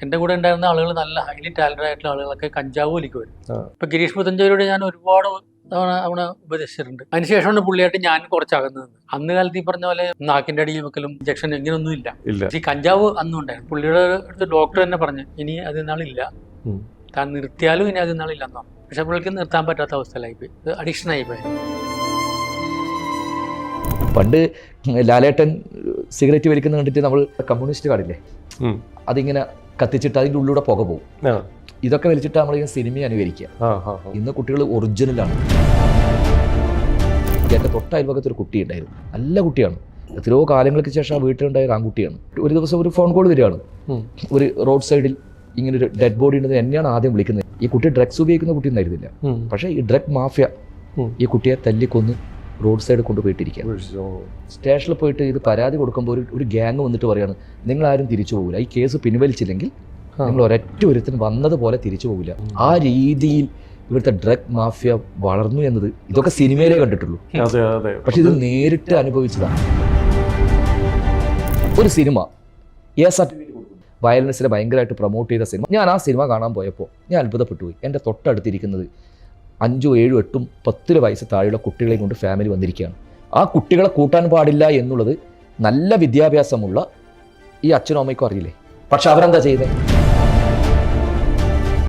എന്റെ കൂടെ ഉണ്ടായിരുന്ന ആളുകൾ നല്ല ഹൈലി ടാലന്റഡ് ആയിട്ടുള്ള ആളുകളൊക്കെ കഞ്ചാവ് വലിക്കുമായിരുന്നു. ഇപ്പൊ ഗിരീഷ് പുത്തഞ്ചേരിയോട് ഞാൻ ഒരുപാട് തവണ അവിടെ ഉപദേശിച്ചിട്ടുണ്ട്. അതിനുശേഷമാണ് പുള്ളിയായിട്ട് ഞാൻ കുറച്ചകന്നത്. അന്ന് കാലത്ത് ഈ പറഞ്ഞ പോലെ നാക്കിന്റെ അടിയിൽ വെക്കലും ഇഞ്ചക്ഷൻ ഇങ്ങനൊന്നും ഇല്ല. ഈ കഞ്ചാവ് അന്നും ഉണ്ടായിരുന്നു. പുള്ളിയുടെ അടുത്ത് ഡോക്ടർ തന്നെ പറഞ്ഞു ഇനി അത് നാളില്ല താൻ നിർത്തിയാലും ഇനി അത് നാളില്ലെന്നോ പക്ഷെ പുള്ളിക്ക് നിർത്താൻ പറ്റാത്ത അവസ്ഥയിലായിപ്പോയി അഡിക്ഷൻ ആയിപ്പോയി പണ്ട് ലാലേട്ടൻ സിഗരറ്റ് വലിക്കുന്ന കണ്ടിട്ട് നമ്മൾ കമ്മ്യൂണിസ്റ്റ് കാർഡില്ലേ ഉം. അതിങ്ങനെ കത്തിച്ചിട്ട് അതിന്റെ ഉള്ളിലൂടെ പുക പോകും ഇതൊക്കെ വലിച്ചിട്ട് നമ്മൾ സിനിമയെ അനുകരിക്കുക. ഇന്ന് കുട്ടികൾ ഒറിജിനലാണ്. എന്റെ തൊട്ട ഒരു കുട്ടി ഉണ്ടായിരുന്നു. നല്ല കുട്ടിയാണ്. എത്രയോ കാലങ്ങൾക്ക് ശേഷം ആ വീട്ടിലുണ്ടായ ഒരു ആൺകുട്ടിയാണ്. ഒരു ദിവസം ഒരു ഫോൺ കോൾ വരികയാണ്. ഒരു റോഡ് സൈഡിൽ ഇങ്ങനെ ഒരു ഡെഡ് ബോഡി ഉണ്ടെന്ന് എന്നെയാണ് ആദ്യം വിളിക്കുന്നത്. ഈ കുട്ടി ഡ്രഗ്സ് ഉപയോഗിക്കുന്ന കുട്ടി ഒന്നായിരുന്നില്ല പക്ഷേ ഈ ഡ്രഗ് മാഫിയ ഈ കുട്ടിയെ തല്ലിക്കൊന്ന് റോഡ് സൈഡ് കൊണ്ടുപോയിട്ടിരിക്കുക. സ്റ്റേഷനിൽ പോയിട്ട് ഇത് പരാതി കൊടുക്കുമ്പോൾ ഒരു ഒരു ഗ്യാങ് വന്നിട്ട് പറയാണ് നിങ്ങൾ ആരും തിരിച്ചു പോകില്ല ഈ കേസ് പിൻവലിച്ചില്ലെങ്കിൽ നിങ്ങൾ ഒരൊറ്റ ഒരുത്തിന് വന്നതുപോലെ തിരിച്ചു പോകില്ല ആ രീതിയിൽ ഇവിടുത്തെ ഡ്രഗ് മാഫിയ വളർന്നു എന്നത് ഇതൊക്കെ സിനിമയിലേ കണ്ടിട്ടുള്ളൂ. പക്ഷെ ഇത് നേരിട്ട് അനുഭവിച്ചതാണ്. ഒരു സിനിമ എ സർട്ടിഫിക്കറ്റ് വയലൻസിനെ ഭയങ്കരമായിട്ട് പ്രൊമോട്ട് ചെയ്ത സിനിമ. ഞാൻ ആ സിനിമ കാണാൻ പോയപ്പോൾ ഞാൻ അത്ഭുതപ്പെട്ടു പോയി. എന്റെ തൊട്ടടുത്തിരിക്കുന്നത് അഞ്ചോ ഏഴും എട്ടും പത്തിൽ വയസ്സ് താഴെയുള്ള കുട്ടികളെയും കൊണ്ട് ഫാമിലി വന്നിരിക്കുകയാണ്. ആ കുട്ടികളെ കൂട്ടാൻ പാടില്ല എന്നുള്ളത് നല്ല വിദ്യാഭ്യാസമുള്ള ഈ അച്ഛനും അമ്മയ്ക്കും അറിയില്ലേ? പക്ഷെ അവരെന്താ ചെയ്തത്